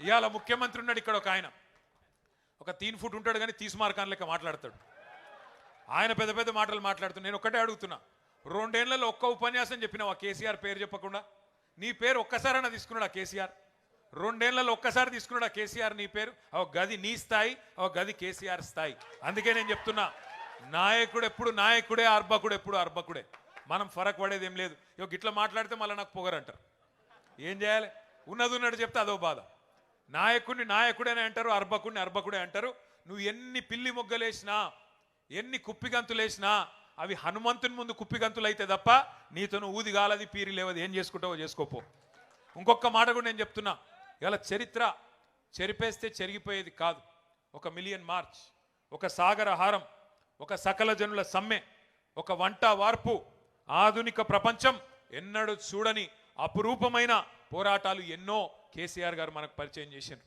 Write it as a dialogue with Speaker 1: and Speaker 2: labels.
Speaker 1: ఇవాళ ముఖ్యమంత్రి ఉన్నాడు ఇక్కడ ఒక ఆయన. ఒక తీన్ ఫుట్ ఉంటాడు కానీ తీసి మార్కాన్ లెక్క మాట్లాడతాడు. ఆయన పెద్ద పెద్ద మాటలు మాట్లాడుతున్నా నేను ఒక్కటే అడుగుతున్నా. రెండేళ్ళలో ఒక్క ఉపన్యాసం చెప్పినావు ఆ కేసీఆర్ పేరు చెప్పకుండా. నీ పేరు ఒక్కసారైనా తీసుకున్నాడు ఆ కేసీఆర్. రెండేళ్ళలో ఒక్కసారి తీసుకున్నాడు ఆ కేసీఆర్ నీ పేరు. ఒక గది నీ స్థాయి ఒక గది కేసీఆర్ స్థాయి. అందుకే నేను చెప్తున్నా. నాయకుడు ఎప్పుడు నాయకుడే అర్భకుడు ఎప్పుడు అర్భకుడే. మనం ఫరక్ పడేది ఏం లేదు. ఇక ఇట్లా మాట్లాడితే మళ్ళీ నాకు పొగరంటారు. ఏం చేయాలి? ఉన్నది ఉన్నట్టు చెప్తే అదో బాధ. నాయకుడిని నాయకుడనే అంటారు అర్భకుడిని అర్భకుడే అంటారు. నువ్వు ఎన్ని పిల్లి మొగ్గలేసినా ఎన్ని కుప్పిగంతులేసినా అవి హనుమంతుని ముందు కుప్పిగంతులు అయితే తప్ప నీతోను ఊది గాలది పీరి లేవది. ఏం చేసుకుంటావో చేసుకోపో. ఇంకొక మాట కూడా నేను చెప్తున్నా. ఇలా చరిత్ర చెరిపేస్తే చెరిగిపోయేది కాదు. ఒక మిలియన్ మార్చ్ ఒక సాగర హారం ఒక సకల జనుల సమ్మె ఒక వంట వార్పు ఆధునిక ప్రపంచం ఎన్నడూ చూడని అపురూపమైన పోరాటాలు ఎన్నో కేసీఆర్ గారు మనకు పరిచయం చేశారు